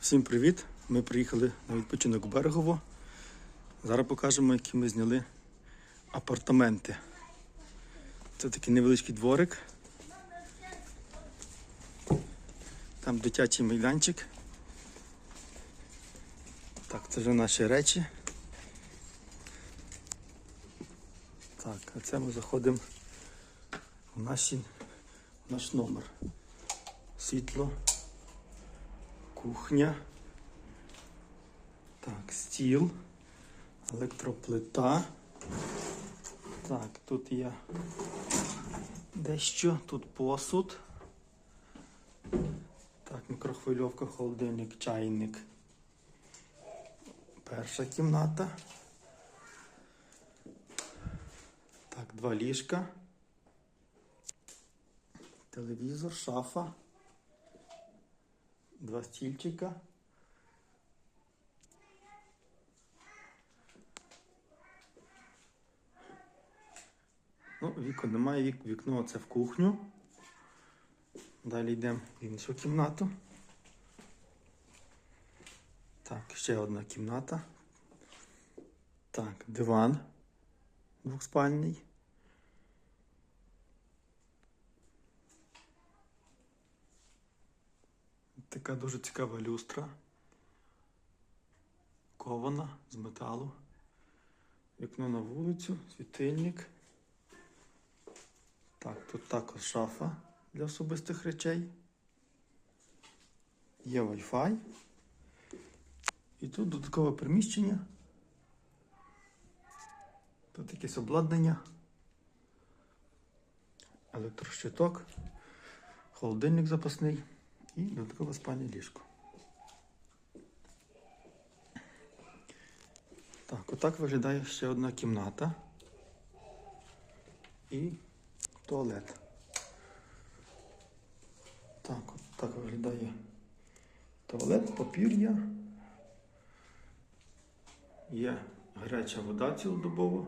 Всім привіт! Ми приїхали на відпочинок Берегово. Зараз покажемо, які ми зняли апартаменти. Це такий невеличкий дворик. Там дитячий майданчик. Так, це вже наші речі. Так, а це ми заходимо в, наші, в наш номер. Світло кухня. Так, стіл, електроплита. Так, тут є дещо, тут посуд. Так, мікрохвильовка, холодильник, чайник. Перша кімната. Так, два ліжка. Телевізор, шафа. Два стільчика. Ну, вікон немає, вік, вікно це в кухню. Далі йдемо в іншу кімнату. Так, ще одна кімната. Так, диван двохспальний. Така дуже цікава люстра. Кована з металу. Вікно на вулицю, світильник. Так, тут також шафа для особистих речей. Є Wi-Fi. І тут додаткове приміщення. Тут якесь обладнання. Електрощиток, холодильник запасний і додаткове спальне ліжко. Так, отак виглядає ще одна кімната і туалет. Так, от так виглядає туалет, папір'я. Є гаряча вода цілодобово.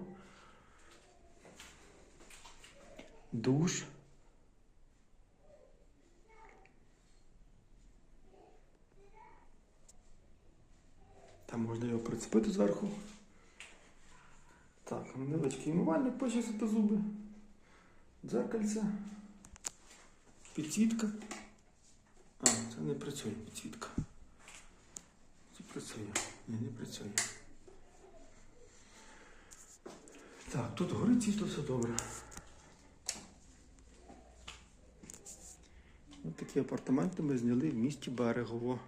Душ. Можна його прицепити зверху. Так, невеличкий умивальник почистити зуби. Дзеркальце. Підсвітка. А, це не працює підсвітка. Це працює. Ні, не працює. Так, тут горить світло, все добре. Ось такі апартаменти ми зняли в місті Берегово.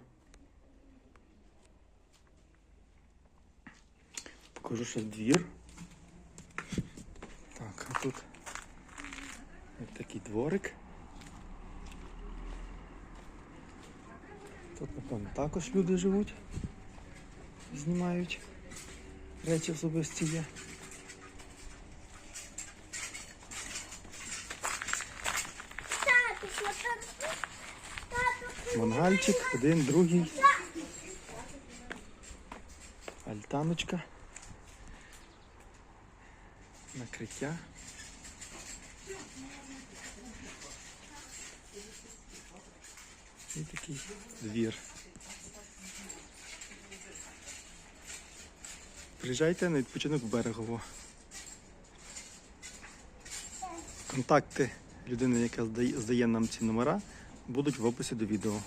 Покажу ще двір. Так, а тут ось такий дворик. Тут, напевно, також люди живуть, знімають. Речі особисті є. Мангальчик, один, другий. Альтаночка. Накриття. І такий двір. Приїжджайте на відпочинок в Берегово. Контакти людини, яка здає нам ці номера, будуть в описі до відео.